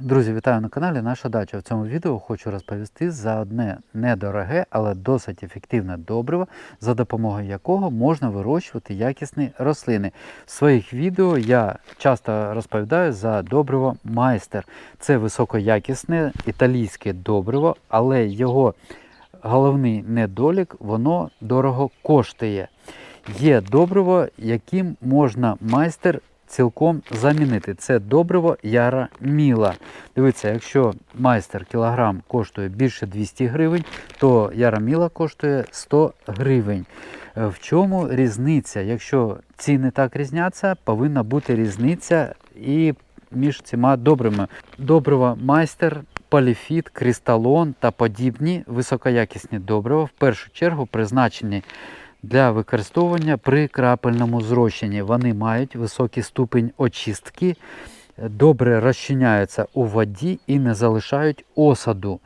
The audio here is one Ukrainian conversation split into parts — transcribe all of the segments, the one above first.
Друзі, вітаю на каналі Наша дача. В цьому відео хочу розповісти за одне недороге, але досить ефективне добриво, за допомогою якого можна вирощувати якісні рослини. В своїх відео я часто розповідаю за добриво майстер. Це високоякісне італійське добриво, але його головний недолік воно дорого коштує. Є добриво, яким можна майстер цілком замінити. Це добриво Яра Міла. Дивіться, якщо майстер кілограм коштує більше 200 гривень, то Яра Міла коштує 100 гривень. Е, В чому різниця? Якщо ціни так різняться, повинна бути різниця і між цими добрими. Добрива майстер, поліфіт, кристалон та подібні високоякісні добрива в першу чергу призначені для використовування при крапельному зрощенні. Вони мають високий ступень очистки, добре розчиняються у воді і не залишають осаду.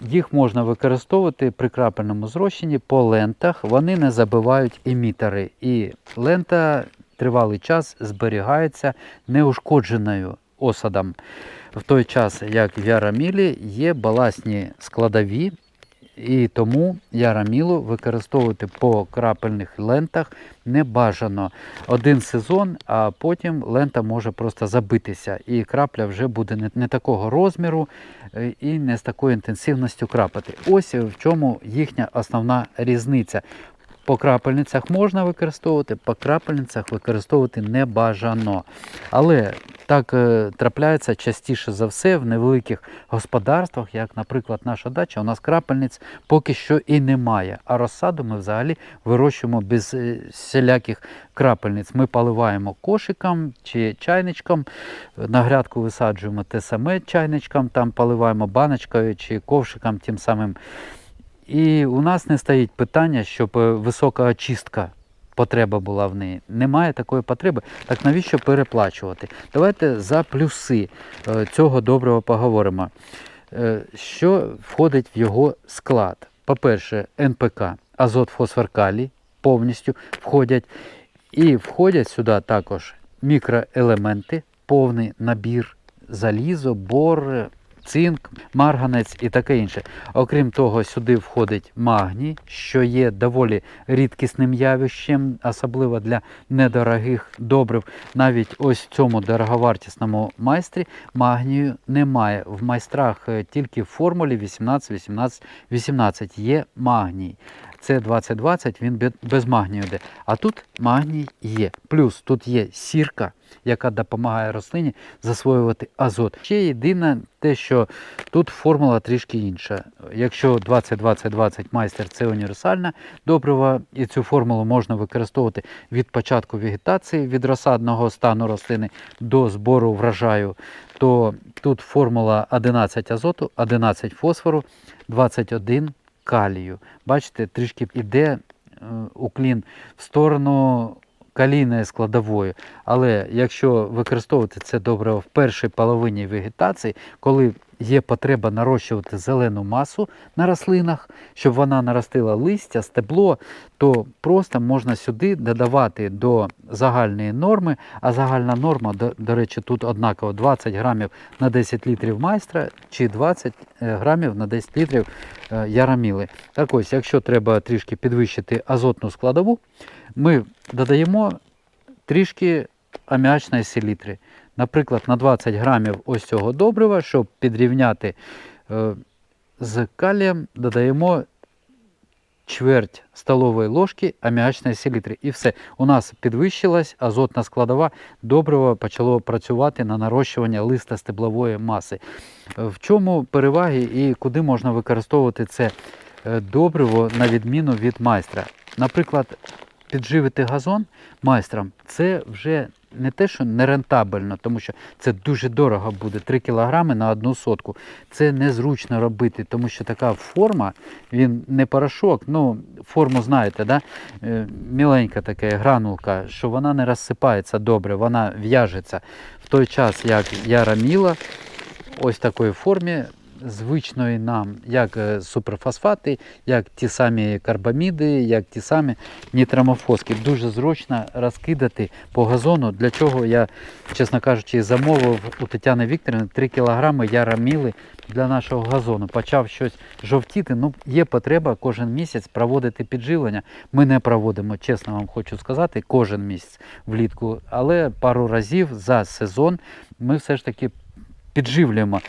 Їх можна використовувати при крапельному зрощенні по лентах. Вони не забивають емітери, і лента тривалий час зберігається неушкодженою осадом. В той час, як в ярамілі, є баласні складові, і тому ярамілу використовувати по крапельних лентах не бажано один сезон, а потім лента може просто забитися, і крапля вже буде не, такого розміру е, і не з такою інтенсивністю крапати. Ось в чому їхня основна різниця. По крапельницях можна використовувати, по крапельницях використовувати не бажано. Але так е, трапляється частіше за все в невеликих господарствах, як, наприклад, наша дача. У нас крапельниць поки що і немає. А розсаду ми взагалі вирощуємо без е, всіляких крапельниць. Ми поливаємо кошиком чи чайничком. На грядку висаджуємо те саме чайничком, там поливаємо баночкою чи ковшиком тим самим. І у нас не стоїть питання, щоб е, висока очистка потреба була в неї. Немає такої потреби. Так навіщо переплачувати? Давайте за плюси е, цього доброго поговоримо. Е, Що входить в його склад? По-перше, НПК, азот, фосфор, калій повністю входять. І входять сюди також мікроелементи, повний набір залізо, бор, цинк, марганець і таке інше. Окрім того, сюди входить магній, що є доволі рідкісним явищем, особливо для недорогих добрив. Навіть ось в цьому дороговартісному майстрі магнію немає. В майстрах е, тільки в формулі 18-18-18 є магній. Це 2020, він без магнію йде. А тут магній є. Плюс тут є сірка, яка допомагає рослині засвоювати азот. Ще єдине те, що тут формула трішки інша. Якщо 20-20-20 майстер це універсальна добрива, і цю формулу можна використовувати від початку вегетації, від розсадного стану рослини до збору врожаю, то тут формула 11 азоту, 11 фосфору, 21 калію. Бачите, трішки йде е, уклін в сторону калійної складової. Але якщо використовувати це добре в першій половині вегетації, коли є потреба нарощувати зелену масу на рослинах, щоб вона наростила листя, стебло, то просто можна сюди додавати до загальної норми, а загальна норма, до, до речі, тут однаково 20 грамів на 10 літрів майстра чи 20 е, грамів на 10 літрів е, яраміли. Так ось, якщо треба трішки підвищити азотну складову, ми додаємо трішки аміачної селітри. Наприклад, на 20 грамів ось цього добрива, щоб підрівняти е, з калієм, додаємо чверть столової ложки аміачної селітри. І все. У нас підвищилась азотна складова, добриво почало працювати на нарощування листа стеблової маси. В чому переваги і куди можна використовувати це е, добриво на відміну від майстра? Наприклад, підживити газон майстрам це вже не те, що нерентабельно, тому що це дуже дорого буде 3 кілограми на одну сотку. Це незручно робити, тому що така форма, він не порошок, ну форму знаєте, да? Е, міленька така гранулка, що вона не розсипається добре, вона в'яжеться. В той час, як яра міла, ось в такій формі звичної нам, як е, суперфосфати, як ті самі карбаміди, як ті самі нітрамофоски. Дуже зручно розкидати по газону. Для чого я, чесно кажучи, замовив у Тетяни Вікторівни 3 кг яраміли для нашого газону. Почав щось жовтіти. Ну, є потреба кожен місяць проводити підживлення. Ми не проводимо, чесно вам хочу сказати, кожен місяць влітку, але пару разів за сезон ми все ж таки підживлюємо.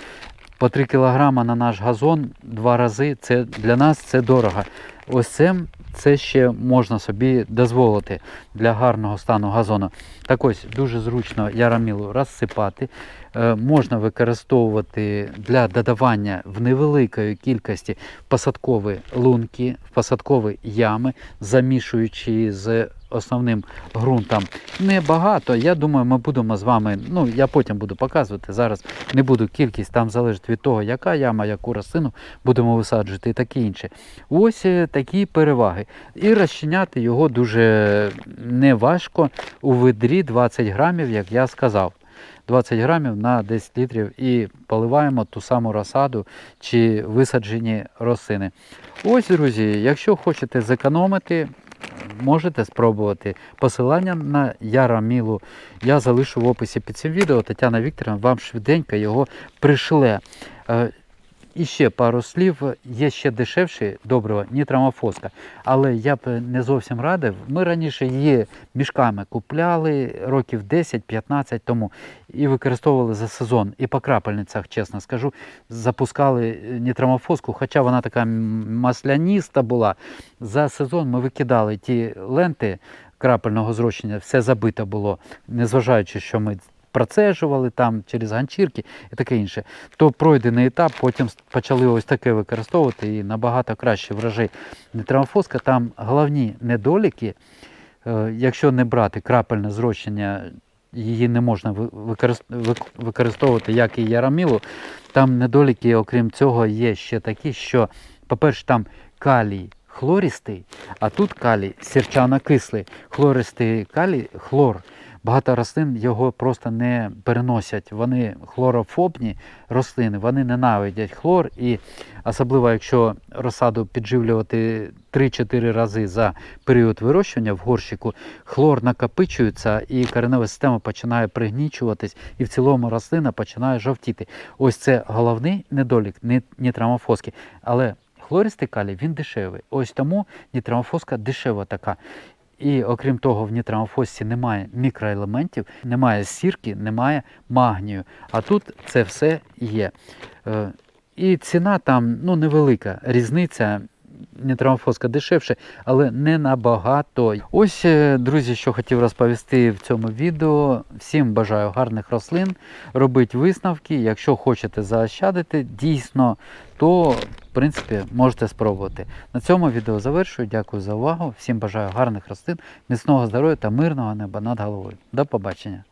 По 3 кг на наш газон два рази. Це для нас це дорого. Ось це, це ще можна собі дозволити для гарного стану газону. Так ось дуже зручно ярамілу розсипати. Е, можна використовувати для додавання в невеликої кількості посадкові лунки, посадкові ями, замішуючи з основним ґрунтом. Небагато. Я думаю, ми будемо з вами. Ну, я потім буду показувати. Зараз не буду кількість, там залежить від того, яка яма, яку рослину будемо висаджувати і таке інше. Ось е, такі переваги. І розчиняти його дуже неважко у ведрі 20 грамів, як я сказав. 20 грамів на 10 літрів і поливаємо ту саму розсаду чи висаджені рослини. Ось, друзі, якщо хочете зекономити, можете спробувати. Посилання на Ярамілу я залишу в описі під цим відео. Тетяна Вікторівна вам швиденько його пришле. Е, І ще пару слів, є ще дешевші добрива, нітрамофоска. Але я б не зовсім радив. Ми раніше її мішками купляли років 10-15 тому і використовували за сезон. І по крапельницях, чесно скажу, запускали нітрамофоску, хоча вона така масляніста була. За сезон ми викидали ті ленти крапельного зрощення, все забито було, незважаючи, що ми процежували там через ганчірки і таке інше. То пройдений етап, потім почали ось таке використовувати і набагато краще врожай нітрамофоска. Там головні недоліки, е, якщо не брати крапельне зрощення, її не можна ви- використ- вик- використовувати як і ярамілу. Там недоліки, окрім цього, є ще такі, що, по-перше, там калій хлористий, а тут калій сірчано-кислий. Хлористий калій, хлор. Багато рослин його просто не переносять. Вони хлорофобні рослини, вони ненавидять хлор, і особливо якщо розсаду підживлювати 3-4 рази за період вирощування в горщику, хлор накопичується і коренева система починає пригнічуватись, і в цілому рослина починає жовтіти. Ось це головний недолік нітрамофоски. Але хлористий калій він дешевий. Ось тому нітрамофоска дешева така. І окрім того, в нітрамофосі немає мікроелементів, немає сірки, немає магнію. А тут це все є. Е, І ціна там ну, невелика. Різниця нітрамофоска дешевше, але не набагато. Ось, е, друзі, що хотів розповісти в цьому відео. Всім бажаю гарних рослин, робіть висновки. Якщо хочете заощадити, дійсно, то в принципі можете спробувати. На цьому відео завершую. Дякую за увагу. Всім бажаю гарних рослин, міцного здоров'я та мирного неба над головою. До побачення!